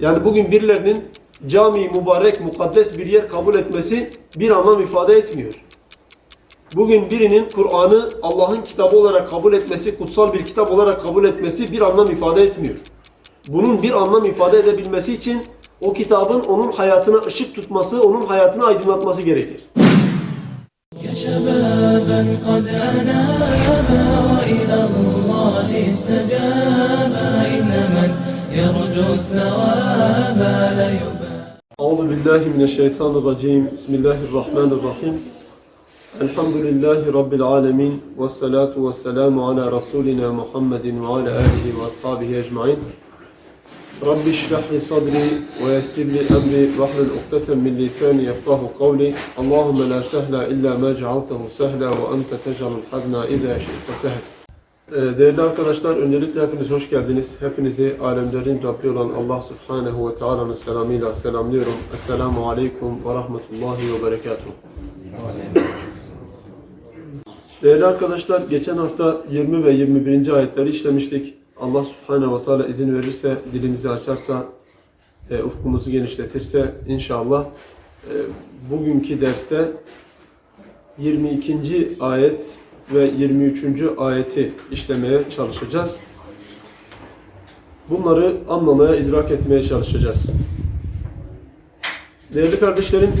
Yani bugün birilerinin cami mübarek, mukaddes bir yer kabul etmesi bir anlam ifade etmiyor. Bugün birinin Kur'an'ı Allah'ın kitabı olarak kabul etmesi, kutsal bir kitap olarak kabul etmesi bir anlam ifade etmiyor. Bunun bir anlam ifade edebilmesi için o kitabın onun hayatına ışık tutması, onun hayatını aydınlatması gerekir. يا شبابا قد أنابا وإلى الله استجابا إن من يرجو الثواب لا أعوذ بالله من الشيطان الرجيم. بسم الله الرحمن الرحيم. الحمد لله رب العالمين والصلاة والسلام على رسولنا محمد وعلى آله وأصحابه أجمعين. رب اشرح لي صدري ويسر لي أمري. واحلل عقدة من لساني يفقه قولي. اللهم لا سهل إلا ما جعلته سهلا وأنت تجعل الحزن إذا شئت سهل Ee, Değerli arkadaşlar, öncelikle hepiniz hoş geldiniz. Hepinizi alemlerin Rabbi olan Allah Subhanahu ve Taala'nın selamıyla selamlıyorum. Esselamu Aleyküm ve Rahmetullahi ve Berekatuhu. Değerli arkadaşlar, geçen hafta 20 ve 21. ayetleri işlemiştik. Allah Subhanahu ve Teala izin verirse, dilimizi açarsa, e, ufkumuzu genişletirse inşallah e, bugünkü derste 22. ayet ve 23. ayeti işlemeye çalışacağız. Bunları anlamaya, idrak etmeye çalışacağız. Değerli kardeşlerim,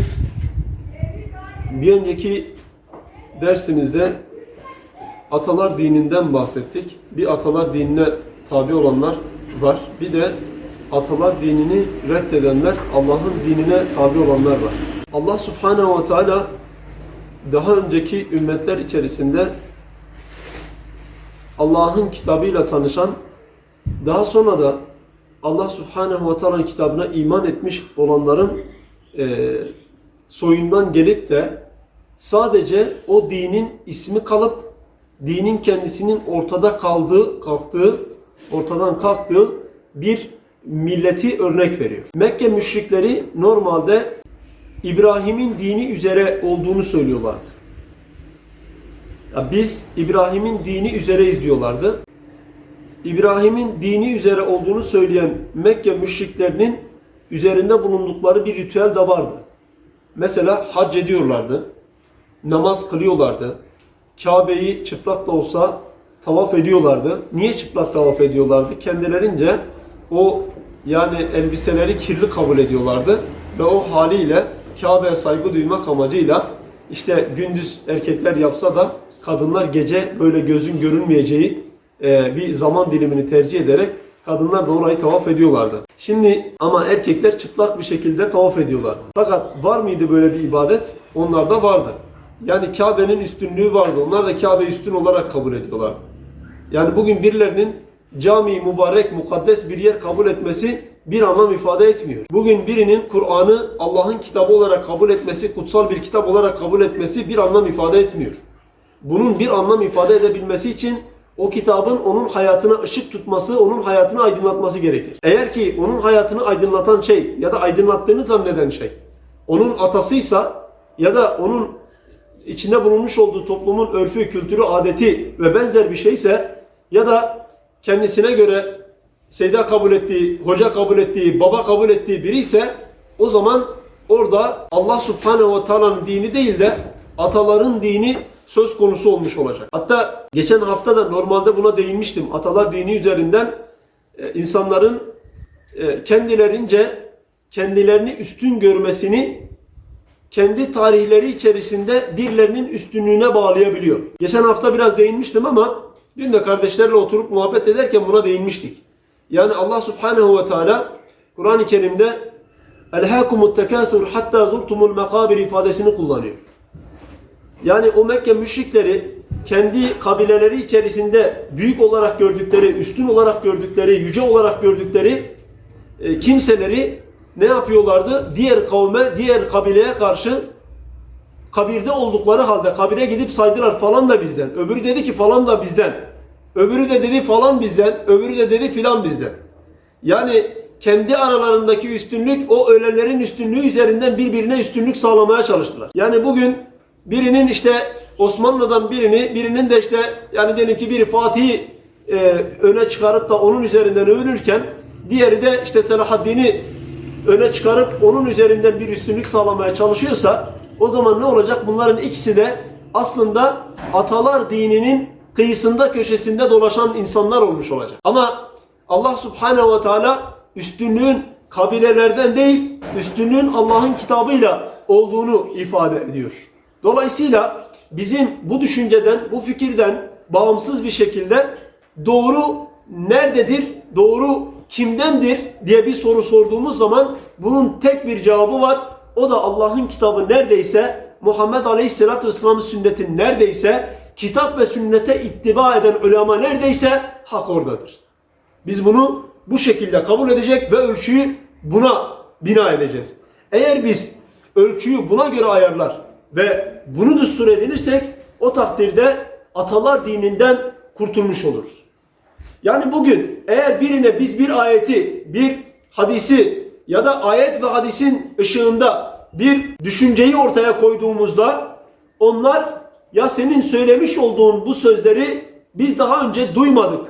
bir önceki dersimizde atalar dininden bahsettik. Bir atalar dinine tabi olanlar var. Bir de atalar dinini reddedenler, Allah'ın dinine tabi olanlar var. Allah Subhanahu ve Teala daha önceki ümmetler içerisinde Allah'ın kitabıyla tanışan, daha sonra da Allah Subhanahu ve Teala'nın kitabına iman etmiş olanların e, soyundan gelip de sadece o dinin ismi kalıp dinin kendisinin ortada kaldığı, kalktığı, ortadan kalktığı bir milleti örnek veriyor. Mekke müşrikleri normalde İbrahim'in dini üzere olduğunu söylüyorlardı. Ya biz İbrahim'in dini üzere izliyorlardı. İbrahim'in dini üzere olduğunu söyleyen Mekke müşriklerinin üzerinde bulundukları bir ritüel de vardı. Mesela hac ediyorlardı. Namaz kılıyorlardı. Kabe'yi çıplak da olsa tavaf ediyorlardı. Niye çıplak tavaf ediyorlardı? Kendilerince o yani elbiseleri kirli kabul ediyorlardı ve o haliyle Kabe'ye saygı duymak amacıyla işte gündüz erkekler yapsa da kadınlar gece böyle gözün görünmeyeceği e, bir zaman dilimini tercih ederek kadınlar da orayı tavaf ediyorlardı. Şimdi ama erkekler çıplak bir şekilde tavaf ediyorlar. Fakat var mıydı böyle bir ibadet? Onlarda vardı. Yani Kabe'nin üstünlüğü vardı. Onlar da Kabe'yi üstün olarak kabul ediyorlardı. Yani bugün birilerinin cami mübarek, mukaddes bir yer kabul etmesi bir anlam ifade etmiyor. Bugün birinin Kur'an'ı Allah'ın kitabı olarak kabul etmesi, kutsal bir kitap olarak kabul etmesi bir anlam ifade etmiyor. Bunun bir anlam ifade edebilmesi için o kitabın onun hayatına ışık tutması, onun hayatını aydınlatması gerekir. Eğer ki onun hayatını aydınlatan şey ya da aydınlattığını zanneden şey onun atasıysa ya da onun içinde bulunmuş olduğu toplumun örfü, kültürü, adeti ve benzer bir şeyse ya da kendisine göre seyda kabul ettiği, hoca kabul ettiği, baba kabul ettiği biri ise o zaman orada Allah Subhanahu ve Taala'nın dini değil de ataların dini söz konusu olmuş olacak. Hatta geçen hafta da normalde buna değinmiştim. Atalar dini üzerinden e, insanların e, kendilerince kendilerini üstün görmesini kendi tarihleri içerisinde birilerinin üstünlüğüne bağlayabiliyor. Geçen hafta biraz değinmiştim ama dün de kardeşlerle oturup muhabbet ederken buna değinmiştik. Yani Allah Subhanahu ve Teala Kur'an-ı Kerim'de Elhâkumut tekâthur hattâ zurtumul mekâbir ifadesini kullanıyor. Yani o Mekke müşrikleri kendi kabileleri içerisinde büyük olarak gördükleri, üstün olarak gördükleri, yüce olarak gördükleri e, kimseleri ne yapıyorlardı? Diğer kavme, diğer kabileye karşı kabirde oldukları halde kabire gidip saydılar falan da bizden. Öbürü dedi ki falan da bizden. Öbürü de dedi falan bizden. Öbürü de dedi filan bizden. Yani kendi aralarındaki üstünlük o ölenlerin üstünlüğü üzerinden birbirine üstünlük sağlamaya çalıştılar. Yani bugün birinin işte Osmanlı'dan birini, birinin de işte yani diyelim ki biri Fatih'i e, öne çıkarıp da onun üzerinden övünürken diğeri de işte Selahaddin'i öne çıkarıp onun üzerinden bir üstünlük sağlamaya çalışıyorsa o zaman ne olacak? Bunların ikisi de aslında atalar dininin kıyısında köşesinde dolaşan insanlar olmuş olacak. Ama Allah Subhanahu ve Teala üstünlüğün kabilelerden değil, üstünlüğün Allah'ın kitabıyla olduğunu ifade ediyor. Dolayısıyla bizim bu düşünceden, bu fikirden bağımsız bir şekilde doğru nerededir, doğru kimdendir diye bir soru sorduğumuz zaman bunun tek bir cevabı var. O da Allah'ın kitabı neredeyse, Muhammed Aleyhisselatü Vesselam'ın sünneti neredeyse, kitap ve sünnete ittiba eden ulema neredeyse hak oradadır. Biz bunu bu şekilde kabul edecek ve ölçüyü buna bina edeceğiz. Eğer biz ölçüyü buna göre ayarlar ve bunu düstur edinirsek o takdirde atalar dininden kurtulmuş oluruz. Yani bugün eğer birine biz bir ayeti, bir hadisi ya da ayet ve hadisin ışığında bir düşünceyi ortaya koyduğumuzda onlar ya senin söylemiş olduğun bu sözleri biz daha önce duymadık.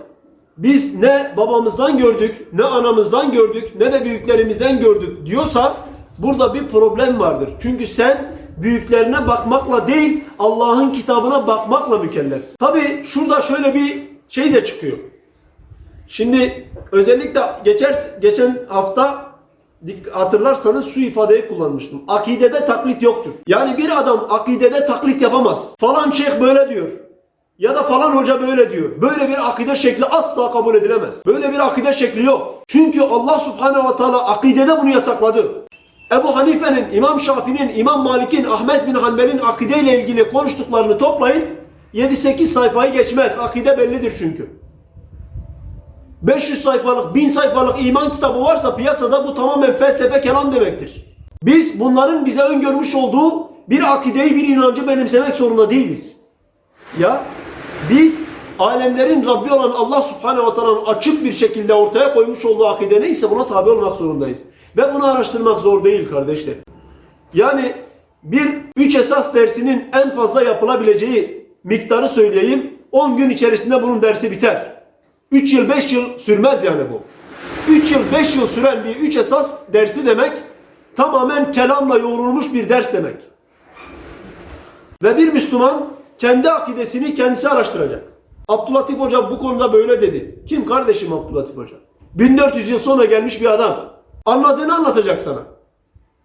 Biz ne babamızdan gördük, ne anamızdan gördük, ne de büyüklerimizden gördük diyorsa burada bir problem vardır. Çünkü sen büyüklerine bakmakla değil Allah'ın kitabına bakmakla mükellefsin. Tabi şurada şöyle bir şey de çıkıyor. Şimdi özellikle geçer, geçen hafta hatırlarsanız şu ifadeyi kullanmıştım. Akidede taklit yoktur. Yani bir adam akidede taklit yapamaz. Falan şeyh böyle diyor. Ya da falan hoca böyle diyor. Böyle bir akide şekli asla kabul edilemez. Böyle bir akide şekli yok. Çünkü Allah subhanehu ve teala akidede bunu yasakladı. Ebu Hanife'nin, İmam Şafii'nin, İmam Malik'in, Ahmet bin Hanbel'in akideyle ilgili konuştuklarını toplayın. 7-8 sayfayı geçmez. Akide bellidir çünkü. 500 sayfalık, 1000 sayfalık iman kitabı varsa piyasada bu tamamen felsefe kelam demektir. Biz bunların bize öngörmüş olduğu bir akideyi, bir inancı benimsemek zorunda değiliz. Ya biz alemlerin Rabbi olan Allah Subhanahu ve Teala'nın açık bir şekilde ortaya koymuş olduğu akide neyse buna tabi olmak zorundayız. Ve bunu araştırmak zor değil kardeşler. Yani bir üç esas dersinin en fazla yapılabileceği miktarı söyleyeyim. 10 gün içerisinde bunun dersi biter. 3 yıl 5 yıl sürmez yani bu. 3 yıl 5 yıl süren bir üç esas dersi demek tamamen kelamla yoğrulmuş bir ders demek. Ve bir Müslüman kendi akidesini kendisi araştıracak. Abdülatif Hoca bu konuda böyle dedi. Kim kardeşim Abdülatif Hoca? 1400 yıl sonra gelmiş bir adam. Anladığını anlatacak sana.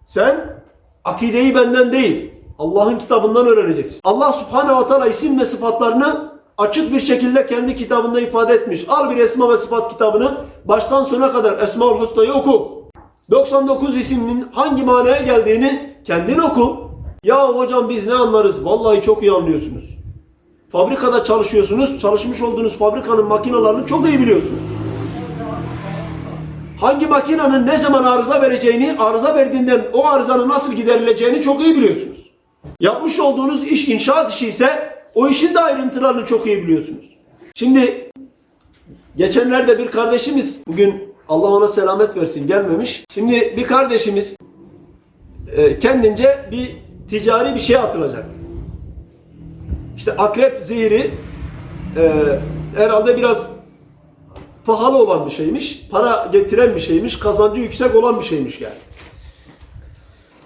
Sen akideyi benden değil, Allah'ın kitabından öğreneceksin. Allah Subhanahu ve Teala isim ve sıfatlarını açık bir şekilde kendi kitabında ifade etmiş. Al bir esma ve sıfat kitabını baştan sona kadar Esmaül Hüsna'yı oku. 99 ismin hangi manaya geldiğini kendin oku. Ya hocam biz ne anlarız? Vallahi çok iyi anlıyorsunuz. Fabrikada çalışıyorsunuz. Çalışmış olduğunuz fabrikanın makinalarını çok iyi biliyorsunuz. Hangi makinenin ne zaman arıza vereceğini, arıza verdiğinden o arızanın nasıl giderileceğini çok iyi biliyorsunuz. Yapmış olduğunuz iş inşaat işi ise o işin de ayrıntılarını çok iyi biliyorsunuz. Şimdi geçenlerde bir kardeşimiz bugün Allah ona selamet versin gelmemiş. Şimdi bir kardeşimiz e, kendince bir ticari bir şey atılacak. İşte akrep zehri e, herhalde biraz pahalı olan bir şeymiş. Para getiren bir şeymiş. Kazancı yüksek olan bir şeymiş yani.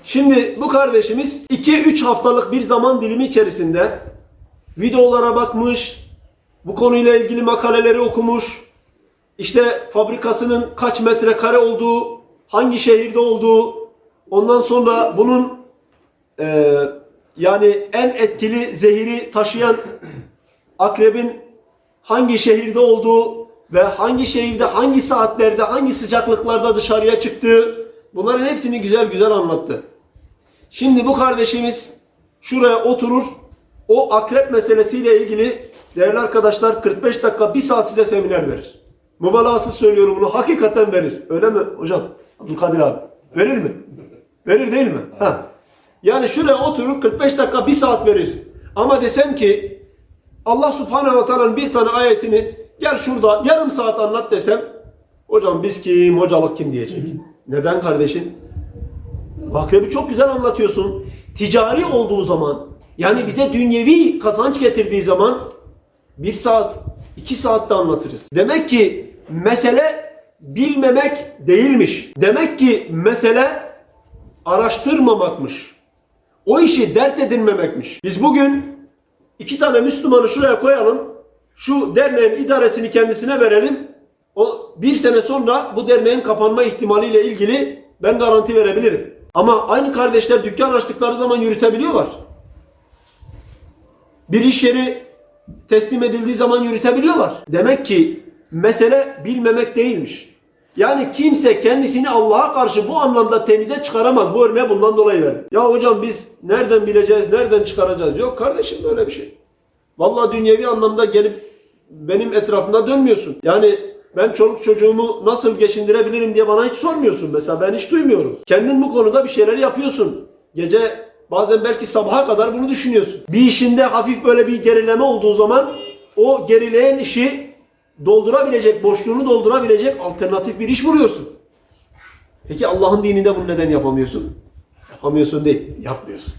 Şimdi bu kardeşimiz 2-3 haftalık bir zaman dilimi içerisinde videolara bakmış, bu konuyla ilgili makaleleri okumuş, işte fabrikasının kaç metrekare olduğu, hangi şehirde olduğu, ondan sonra bunun e, yani en etkili zehiri taşıyan akrebin hangi şehirde olduğu ve hangi şehirde, hangi saatlerde, hangi sıcaklıklarda dışarıya çıktığı bunların hepsini güzel güzel anlattı. Şimdi bu kardeşimiz şuraya oturur, o akrep meselesiyle ilgili değerli arkadaşlar 45 dakika, bir saat size seminer verir. Mübalağasız söylüyorum bunu, hakikaten verir. Öyle mi hocam? Abdülkadir abi. Verir mi? Verir değil mi? Ha. Yani şuraya oturur 45 dakika, bir saat verir. Ama desem ki Allah Subhanahu ve Teala'nın bir tane ayetini gel şurada yarım saat anlat desem hocam biz kim, hocalık kim diyecek. Neden kardeşim? Akrebi çok güzel anlatıyorsun. Ticari olduğu zaman yani bize dünyevi kazanç getirdiği zaman bir saat, iki saatte anlatırız. Demek ki mesele bilmemek değilmiş. Demek ki mesele araştırmamakmış. O işi dert edinmemekmiş. Biz bugün iki tane Müslümanı şuraya koyalım. Şu derneğin idaresini kendisine verelim. O bir sene sonra bu derneğin kapanma ihtimaliyle ilgili ben garanti verebilirim. Ama aynı kardeşler dükkan açtıkları zaman yürütebiliyorlar. Bir iş yeri teslim edildiği zaman yürütebiliyorlar. Demek ki mesele bilmemek değilmiş. Yani kimse kendisini Allah'a karşı bu anlamda temize çıkaramaz. Bu örneği bundan dolayı verdim. Ya hocam biz nereden bileceğiz, nereden çıkaracağız? Yok kardeşim böyle bir şey. Vallahi dünyevi anlamda gelip benim etrafımda dönmüyorsun. Yani ben çoluk çocuğumu nasıl geçindirebilirim diye bana hiç sormuyorsun. Mesela ben hiç duymuyorum. Kendin bu konuda bir şeyler yapıyorsun. Gece bazen belki sabaha kadar bunu düşünüyorsun. Bir işinde hafif böyle bir gerileme olduğu zaman o gerileyen işi doldurabilecek, boşluğunu doldurabilecek alternatif bir iş buluyorsun. Peki Allah'ın dininde bunu neden yapamıyorsun? Yapamıyorsun değil, yapmıyorsun.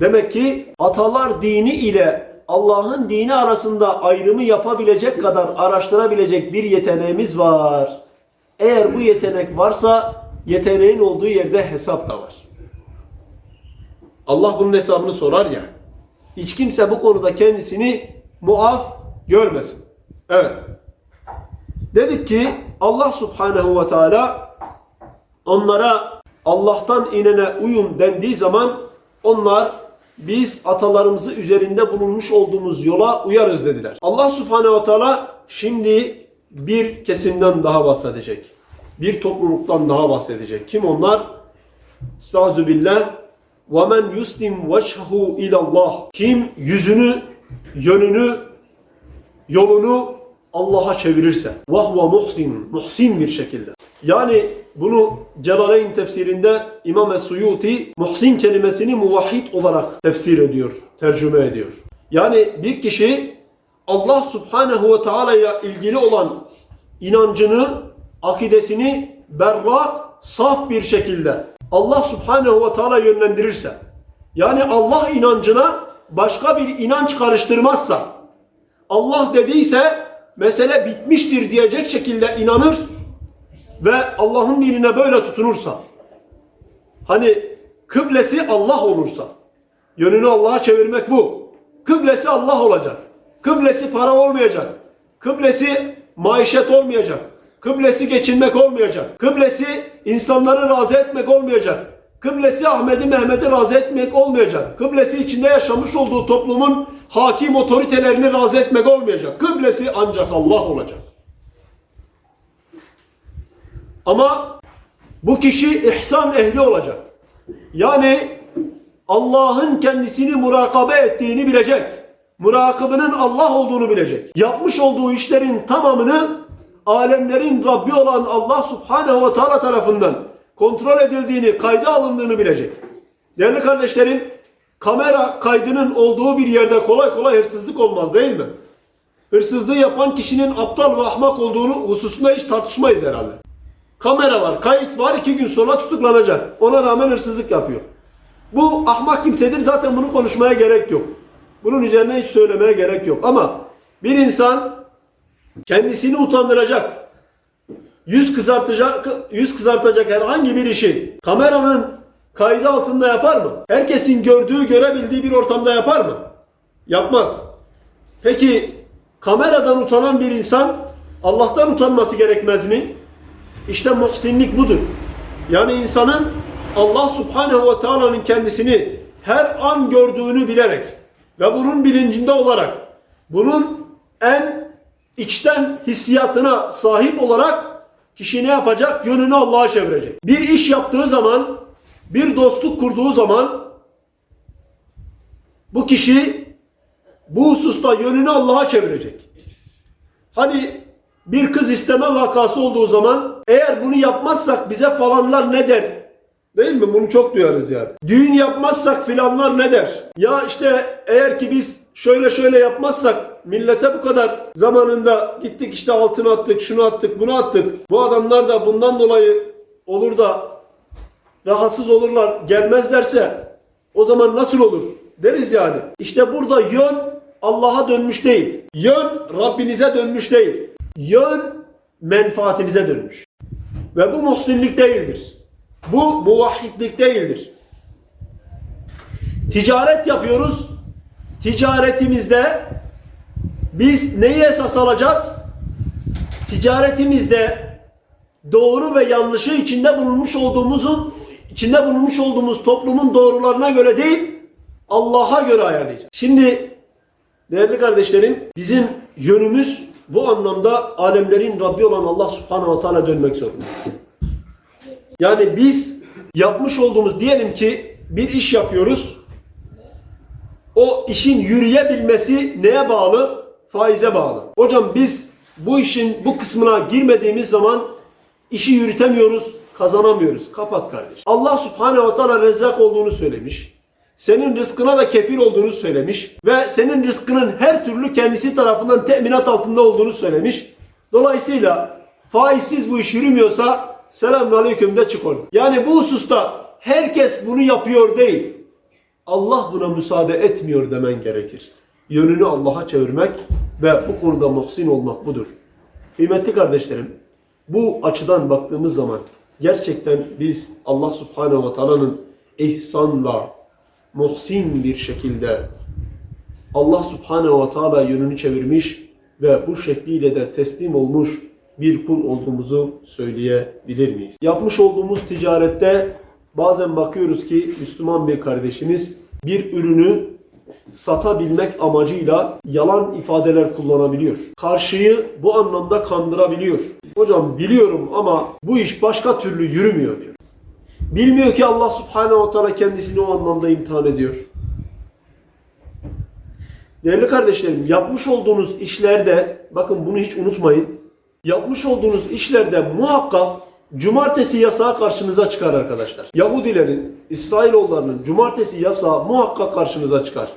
Demek ki atalar dini ile Allah'ın dini arasında ayrımı yapabilecek kadar araştırabilecek bir yeteneğimiz var. Eğer bu yetenek varsa yeteneğin olduğu yerde hesap da var. Allah bunun hesabını sorar ya. Hiç kimse bu konuda kendisini muaf görmesin. Evet. Dedik ki Allah subhanehu ve teala onlara Allah'tan inene uyun dendiği zaman onlar biz atalarımızı üzerinde bulunmuş olduğumuz yola uyarız dediler. Allah subhanehu ve teala şimdi bir kesimden daha bahsedecek. Bir topluluktan daha bahsedecek. Kim onlar? Estağzu billah. وَمَنْ يُسْلِمْ وَجْهَهُ اِلَى اللّٰهِ Kim yüzünü, yönünü, yolunu Allah'a çevirirse. وَهُوَ muhsin, muhsin bir şekilde. Yani bunu Celaleyn tefsirinde İmam Es-Suyuti muhsin kelimesini muvahhid olarak tefsir ediyor, tercüme ediyor. Yani bir kişi Allah Subhanahu ve Taala'ya ilgili olan inancını, akidesini berrak, saf bir şekilde Allah Subhanahu ve Teala yönlendirirse, yani Allah inancına başka bir inanç karıştırmazsa, Allah dediyse mesele bitmiştir diyecek şekilde inanır ve Allah'ın dinine böyle tutunursa, hani kıblesi Allah olursa, yönünü Allah'a çevirmek bu. Kıblesi Allah olacak. Kıblesi para olmayacak. Kıblesi maişet olmayacak. Kıblesi geçinmek olmayacak. Kıblesi insanları razı etmek olmayacak. Kıblesi Ahmet'i Mehmet'i razı etmek olmayacak. Kıblesi içinde yaşamış olduğu toplumun hakim otoritelerini razı etmek olmayacak. Kıblesi ancak Allah olacak. Ama bu kişi ihsan ehli olacak. Yani Allah'ın kendisini murakabe ettiğini bilecek. Murakabının Allah olduğunu bilecek. Yapmış olduğu işlerin tamamını alemlerin Rabbi olan Allah Subhanahu ve Teala tarafından kontrol edildiğini, kayda alındığını bilecek. Değerli kardeşlerim, kamera kaydının olduğu bir yerde kolay kolay hırsızlık olmaz değil mi? Hırsızlığı yapan kişinin aptal ve ahmak olduğunu hususunda hiç tartışmayız herhalde. Kamera var, kayıt var, iki gün sonra tutuklanacak. Ona rağmen hırsızlık yapıyor. Bu ahmak kimsedir, zaten bunu konuşmaya gerek yok. Bunun üzerine hiç söylemeye gerek yok. Ama bir insan kendisini utandıracak, yüz kızartacak, yüz kızartacak herhangi bir işi kameranın kaydı altında yapar mı? Herkesin gördüğü, görebildiği bir ortamda yapar mı? Yapmaz. Peki kameradan utanan bir insan Allah'tan utanması gerekmez mi? İşte muhsinlik budur. Yani insanın Allah Subhanahu ve Taala'nın kendisini her an gördüğünü bilerek ve bunun bilincinde olarak bunun en içten hissiyatına sahip olarak kişi ne yapacak? Yönünü Allah'a çevirecek. Bir iş yaptığı zaman, bir dostluk kurduğu zaman bu kişi bu hususta yönünü Allah'a çevirecek. Hani bir kız isteme vakası olduğu zaman eğer bunu yapmazsak bize falanlar ne der? Değil mi? Bunu çok duyarız yani. Düğün yapmazsak filanlar ne der? Ya işte eğer ki biz şöyle şöyle yapmazsak millete bu kadar zamanında gittik işte altını attık, şunu attık, bunu attık. Bu adamlar da bundan dolayı olur da rahatsız olurlar, gelmezlerse o zaman nasıl olur? Deriz yani. İşte burada yön Allah'a dönmüş değil. Yön Rabbinize dönmüş değil. Yön menfaatimize dönmüş. Ve bu muhsinlik değildir. Bu muvahhidlik değildir. Ticaret yapıyoruz. Ticaretimizde biz neyi esas alacağız? Ticaretimizde doğru ve yanlışı içinde bulunmuş olduğumuzun içinde bulunmuş olduğumuz toplumun doğrularına göre değil Allah'a göre ayarlayacağız. Şimdi değerli kardeşlerim bizim yönümüz bu anlamda alemlerin Rabbi olan Allah Subhanahu ve Teala dönmek zorunda. Yani biz yapmış olduğumuz diyelim ki bir iş yapıyoruz. O işin yürüyebilmesi neye bağlı? Faize bağlı. Hocam biz bu işin bu kısmına girmediğimiz zaman işi yürütemiyoruz, kazanamıyoruz. Kapat kardeş. Allah Subhanahu ve Teala rezzak olduğunu söylemiş. Senin rızkına da kefil olduğunu söylemiş ve senin rızkının her türlü kendisi tarafından teminat altında olduğunu söylemiş. Dolayısıyla faizsiz bu iş yürümüyorsa selamünaleyküm de çık oradan. Yani bu hususta herkes bunu yapıyor değil. Allah buna müsaade etmiyor demen gerekir. Yönünü Allah'a çevirmek ve bu konuda muhsin olmak budur. Kıymetli kardeşlerim, bu açıdan baktığımız zaman gerçekten biz Allah Subhanahu ve Taala'nın ihsanla, muhsin bir şekilde Allah Subhanahu ve Teala yönünü çevirmiş ve bu şekliyle de teslim olmuş bir kul olduğumuzu söyleyebilir miyiz? Yapmış olduğumuz ticarette bazen bakıyoruz ki Müslüman bir kardeşimiz bir ürünü satabilmek amacıyla yalan ifadeler kullanabiliyor. Karşıyı bu anlamda kandırabiliyor. Hocam biliyorum ama bu iş başka türlü yürümüyor diyor. Bilmiyor ki Allah Subhanahu ve Teala kendisini o anlamda imtihan ediyor. Değerli kardeşlerim, yapmış olduğunuz işlerde, bakın bunu hiç unutmayın. Yapmış olduğunuz işlerde muhakkak cumartesi yasağı karşınıza çıkar arkadaşlar. Yahudilerin, İsrailoğullarının cumartesi yasağı muhakkak karşınıza çıkar.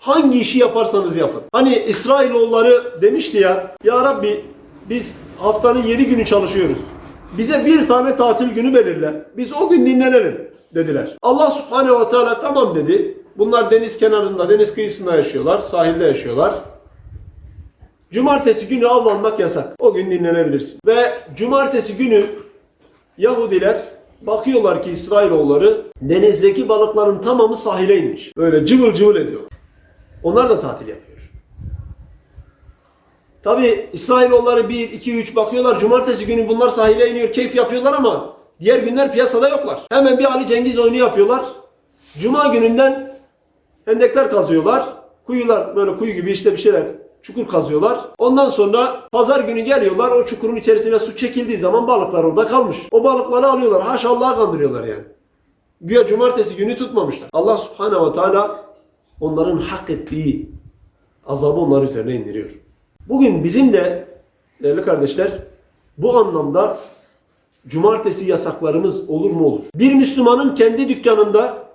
Hangi işi yaparsanız yapın. Hani İsrailoğulları demişti ya, Ya Rabbi biz haftanın yedi günü çalışıyoruz. Bize bir tane tatil günü belirle. Biz o gün dinlenelim dediler. Allah subhanehu ve teala tamam dedi. Bunlar deniz kenarında, deniz kıyısında yaşıyorlar, sahilde yaşıyorlar. Cumartesi günü avlanmak yasak. O gün dinlenebilirsin. Ve cumartesi günü Yahudiler bakıyorlar ki İsrailoğulları denizdeki balıkların tamamı sahile inmiş. Böyle cıvıl cıvıl ediyorlar. Onlar da tatil yapıyor. Tabi İsrailoğulları 1, 2, 3 bakıyorlar. Cumartesi günü bunlar sahile iniyor, keyif yapıyorlar ama diğer günler piyasada yoklar. Hemen bir Ali Cengiz oyunu yapıyorlar. Cuma gününden hendekler kazıyorlar. Kuyular böyle kuyu gibi işte bir şeyler çukur kazıyorlar. Ondan sonra pazar günü geliyorlar. O çukurun içerisine su çekildiği zaman balıklar orada kalmış. O balıkları alıyorlar. Haşa Allah'a kandırıyorlar yani. Güya cumartesi günü tutmamışlar. Allah subhanehu ve teala onların hak ettiği azabı onlar üzerine indiriyor. Bugün bizim de değerli kardeşler bu anlamda cumartesi yasaklarımız olur mu olur? Bir Müslümanın kendi dükkanında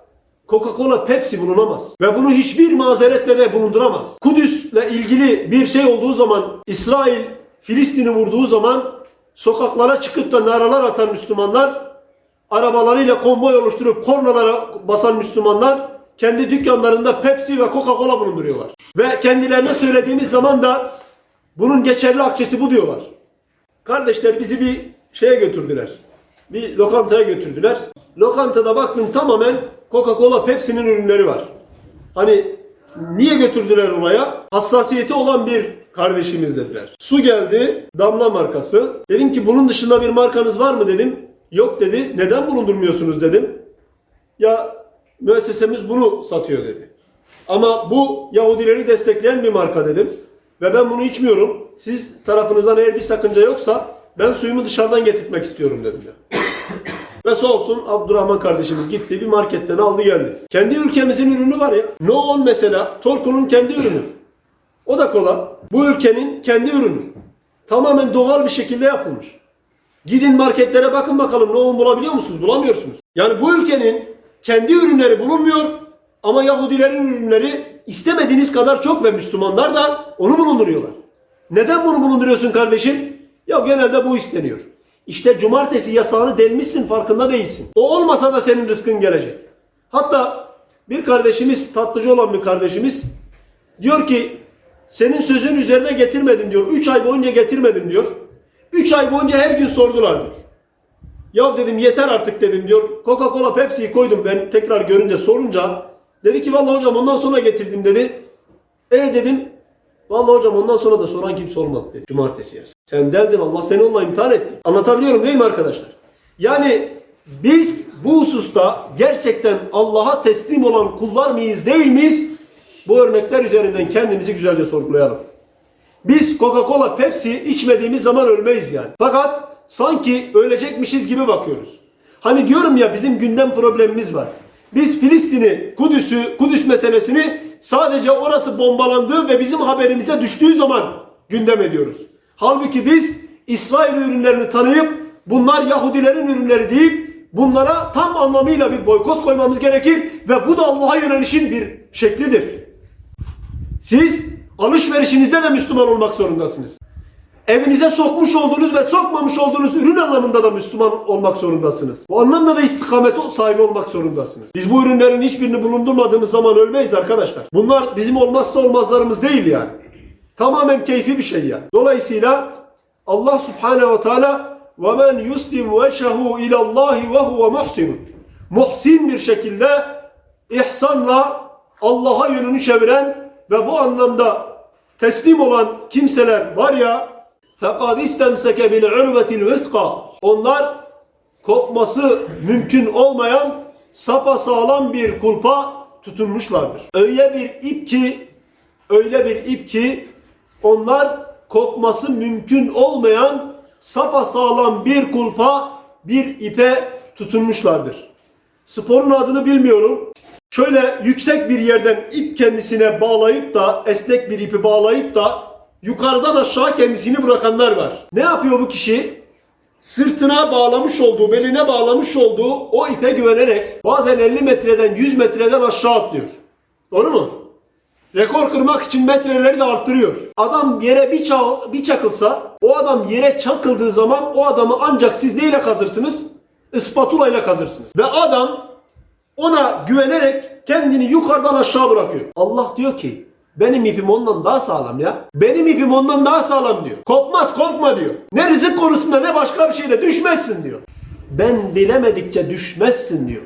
Coca-Cola, Pepsi bulunamaz. Ve bunu hiçbir mazeretle de bulunduramaz. Kudüs'le ilgili bir şey olduğu zaman, İsrail Filistin'i vurduğu zaman sokaklara çıkıp da naralar atan Müslümanlar, arabalarıyla konvoy oluşturup kornalara basan Müslümanlar, kendi dükkanlarında Pepsi ve Coca-Cola bulunduruyorlar. Ve kendilerine söylediğimiz zaman da bunun geçerli akçesi bu diyorlar. Kardeşler bizi bir şeye götürdüler. Bir lokantaya götürdüler. Lokantada baktım tamamen Coca-Cola, Pepsi'nin ürünleri var. Hani niye götürdüler oraya? Hassasiyeti olan bir kardeşimiz dediler. Su geldi, damla markası. Dedim ki bunun dışında bir markanız var mı dedim. Yok dedi. Neden bulundurmuyorsunuz dedim. Ya müessesemiz bunu satıyor dedi. Ama bu Yahudileri destekleyen bir marka dedim. Ve ben bunu içmiyorum. Siz tarafınızdan eğer bir sakınca yoksa ben suyumu dışarıdan getirtmek istiyorum dedim ya. Ve sağ olsun Abdurrahman kardeşimiz gitti bir marketten aldı geldi. Kendi ülkemizin ürünü var ya. No 10 mesela Torku'nun kendi ürünü. O da kola. Bu ülkenin kendi ürünü. Tamamen doğal bir şekilde yapılmış. Gidin marketlere bakın bakalım No 10 bulabiliyor musunuz? Bulamıyorsunuz. Yani bu ülkenin kendi ürünleri bulunmuyor ama Yahudilerin ürünleri istemediğiniz kadar çok ve Müslümanlar da onu bulunduruyorlar. Neden bunu bulunduruyorsun kardeşim? Ya genelde bu isteniyor. İşte cumartesi yasağını delmişsin farkında değilsin. O olmasa da senin rızkın gelecek. Hatta bir kardeşimiz, tatlıcı olan bir kardeşimiz diyor ki senin sözün üzerine getirmedim diyor. 3 ay boyunca getirmedim diyor. 3 ay boyunca her gün sordular diyor. Ya dedim yeter artık dedim diyor. Coca-Cola Pepsi'yi koydum ben tekrar görünce sorunca. Dedi ki vallahi hocam ondan sonra getirdim dedi. E dedim. Vallahi hocam ondan sonra da soran kimse olmadı dedi. Cumartesi yarısı. Sen derdin Allah seni onunla imtihan etti. Anlatabiliyorum değil mi arkadaşlar? Yani biz bu hususta gerçekten Allah'a teslim olan kullar mıyız değil miyiz? Bu örnekler üzerinden kendimizi güzelce sorgulayalım. Biz Coca-Cola, Pepsi içmediğimiz zaman ölmeyiz yani. Fakat sanki ölecekmişiz gibi bakıyoruz. Hani diyorum ya bizim gündem problemimiz var. Biz Filistin'i, Kudüs'ü, Kudüs meselesini sadece orası bombalandığı ve bizim haberimize düştüğü zaman gündem ediyoruz. Halbuki biz İsrail ürünlerini tanıyıp bunlar Yahudilerin ürünleri deyip bunlara tam anlamıyla bir boykot koymamız gerekir ve bu da Allah'a yönelişin bir şeklidir. Siz alışverişinizde de Müslüman olmak zorundasınız evinize sokmuş olduğunuz ve sokmamış olduğunuz ürün anlamında da Müslüman olmak zorundasınız. Bu anlamda da istikamet sahibi olmak zorundasınız. Biz bu ürünlerin hiçbirini bulundurmadığımız zaman ölmeyiz arkadaşlar. Bunlar bizim olmazsa olmazlarımız değil yani. Tamamen keyfi bir şey yani. Dolayısıyla Allah Subhanahu ve Teala ve men yuslim veşehu ilallahi ve huve muhsin. Muhsin bir şekilde ihsanla Allah'a yönünü çeviren ve bu anlamda teslim olan kimseler var ya فَقَدْ اِسْتَمْسَكَ بِالْعُرْوَةِ الْوِثْقَى Onlar kopması mümkün olmayan sapasağlam bir kulpa tutunmuşlardır. Öyle bir ip ki öyle bir ip ki onlar kopması mümkün olmayan sapasağlam bir kulpa bir ipe tutunmuşlardır. Sporun adını bilmiyorum. Şöyle yüksek bir yerden ip kendisine bağlayıp da esnek bir ipi bağlayıp da yukarıdan aşağı kendisini bırakanlar var. Ne yapıyor bu kişi? Sırtına bağlamış olduğu, beline bağlamış olduğu o ipe güvenerek bazen 50 metreden 100 metreden aşağı atlıyor. Doğru mu? Rekor kırmak için metreleri de arttırıyor. Adam yere bir, çal, bir çakılsa, o adam yere çakıldığı zaman o adamı ancak siz neyle kazırsınız? Ispatula ile kazırsınız. Ve adam ona güvenerek kendini yukarıdan aşağı bırakıyor. Allah diyor ki benim ipim ondan daha sağlam ya. Benim ipim ondan daha sağlam diyor. Kopmaz korkma diyor. Ne rızık konusunda ne başka bir şeyde düşmezsin diyor. Ben bilemedikçe düşmezsin diyor.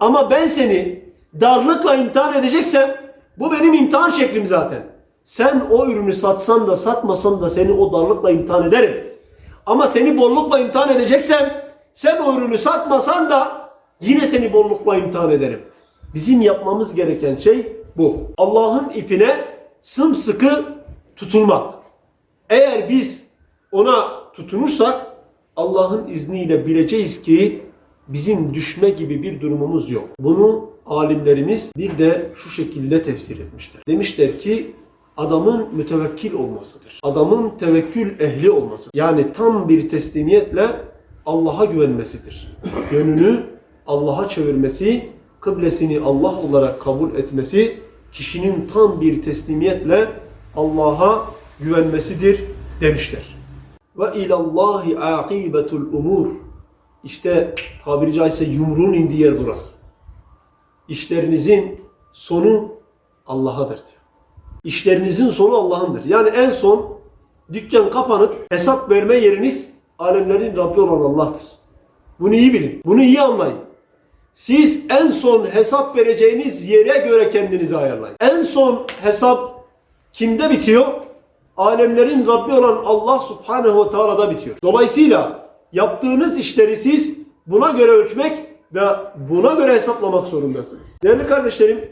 Ama ben seni darlıkla imtihan edeceksem bu benim imtihan şeklim zaten. Sen o ürünü satsan da satmasan da seni o darlıkla imtihan ederim. Ama seni bollukla imtihan edeceksem sen o ürünü satmasan da yine seni bollukla imtihan ederim. Bizim yapmamız gereken şey bu. Allah'ın ipine sımsıkı tutulmak. Eğer biz ona tutunursak Allah'ın izniyle bileceğiz ki bizim düşme gibi bir durumumuz yok. Bunu alimlerimiz bir de şu şekilde tefsir etmişler. Demişler ki adamın mütevekkil olmasıdır. Adamın tevekkül ehli olması. Yani tam bir teslimiyetle Allah'a güvenmesidir. Yönünü Allah'a çevirmesi, kıblesini Allah olarak kabul etmesi, kişinin tam bir teslimiyetle Allah'a güvenmesidir demişler. Ve ilallahi aqibetul umur. İşte tabiri caizse yumruğun indiği yer burası. İşlerinizin sonu Allah'adır diyor. İşlerinizin sonu Allah'ındır. Yani en son dükkan kapanıp hesap verme yeriniz alemlerin Rabbi olan Allah'tır. Bunu iyi bilin. Bunu iyi anlayın. Siz en son hesap vereceğiniz yere göre kendinizi ayarlayın. En son hesap kimde bitiyor? Alemlerin Rabbi olan Allah Subhanahu ve Teala'da bitiyor. Dolayısıyla yaptığınız işleri siz buna göre ölçmek ve buna göre hesaplamak zorundasınız. Değerli kardeşlerim,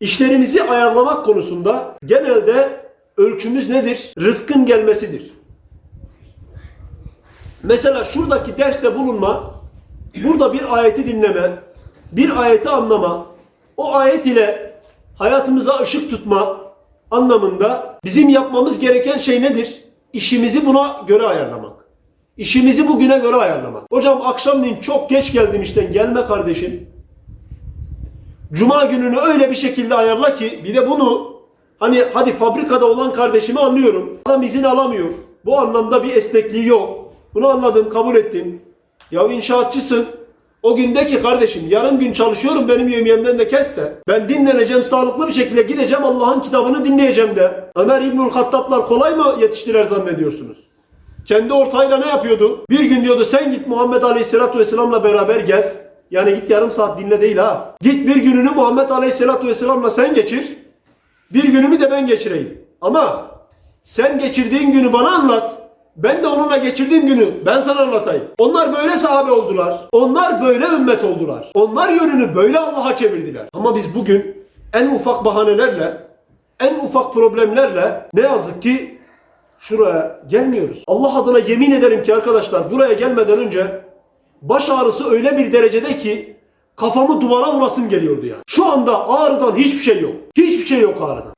işlerimizi ayarlamak konusunda genelde ölçümüz nedir? Rızkın gelmesidir. Mesela şuradaki derste bulunma, burada bir ayeti dinleme, bir ayeti anlama, o ayet ile hayatımıza ışık tutma anlamında bizim yapmamız gereken şey nedir? İşimizi buna göre ayarlamak. İşimizi bugüne göre ayarlamak. Hocam akşamleyin çok geç geldim işten gelme kardeşim. Cuma gününü öyle bir şekilde ayarla ki bir de bunu hani hadi fabrikada olan kardeşimi anlıyorum. Adam izin alamıyor. Bu anlamda bir esnekliği yok. Bunu anladım, kabul ettim. Ya inşaatçısın. O gündeki kardeşim yarım gün çalışıyorum benim yemeğimden de kes de. Ben dinleneceğim sağlıklı bir şekilde gideceğim Allah'ın kitabını dinleyeceğim de. Ömer İbnül Hattablar kolay mı yetiştirer zannediyorsunuz? Kendi ortağıyla ne yapıyordu? Bir gün diyordu sen git Muhammed Aleyhisselatü Vesselam'la beraber gez. Yani git yarım saat dinle değil ha. Git bir gününü Muhammed Aleyhisselatü Vesselam'la sen geçir. Bir günümü de ben geçireyim. Ama sen geçirdiğin günü bana anlat. Ben de onunla geçirdiğim günü ben sana anlatayım. Onlar böyle sahabe oldular. Onlar böyle ümmet oldular. Onlar yönünü böyle Allah'a çevirdiler. Ama biz bugün en ufak bahanelerle, en ufak problemlerle ne yazık ki şuraya gelmiyoruz. Allah adına yemin ederim ki arkadaşlar buraya gelmeden önce baş ağrısı öyle bir derecede ki kafamı duvara vurasım geliyordu ya. Şu anda ağrıdan hiçbir şey yok. Hiçbir şey yok ağrıdan.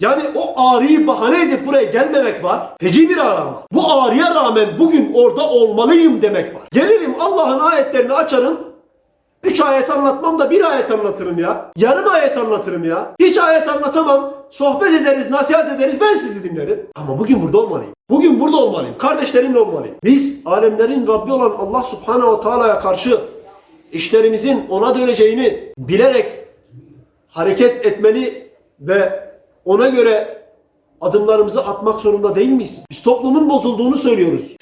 Yani o ağrıyı bahane edip buraya gelmemek var. Feci bir ağrı ama. Bu ağrıya rağmen bugün orada olmalıyım demek var. Gelirim Allah'ın ayetlerini açarım. Üç ayet anlatmam da bir ayet anlatırım ya. Yarım ayet anlatırım ya. Hiç ayet anlatamam. Sohbet ederiz, nasihat ederiz. Ben sizi dinlerim. Ama bugün burada olmalıyım. Bugün burada olmalıyım. Kardeşlerimle olmalıyım. Biz alemlerin Rabbi olan Allah Subhanahu ve Taala'ya karşı işlerimizin ona döneceğini bilerek hareket etmeli ve ona göre adımlarımızı atmak zorunda değil miyiz? Biz toplumun bozulduğunu söylüyoruz.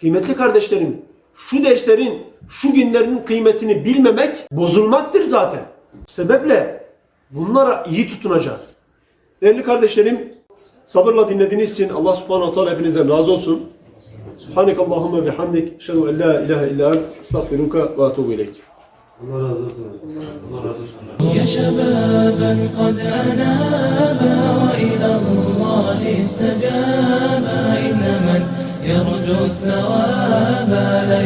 Kıymetli kardeşlerim, şu derslerin, şu günlerin kıymetini bilmemek bozulmaktır zaten. Sebeple bunlara iyi tutunacağız. Değerli kardeşlerim, sabırla dinlediğiniz için Allah subhanahu wa ta'ala hepinizden razı olsun. Subhaneke Allahümme bihamdik. Şedu en la ilahe illa ent. Estağfiruka ve atubu ileyk. يا شبابا قد أنابا وإلى الله استجابا إن من يرجو الثواب لا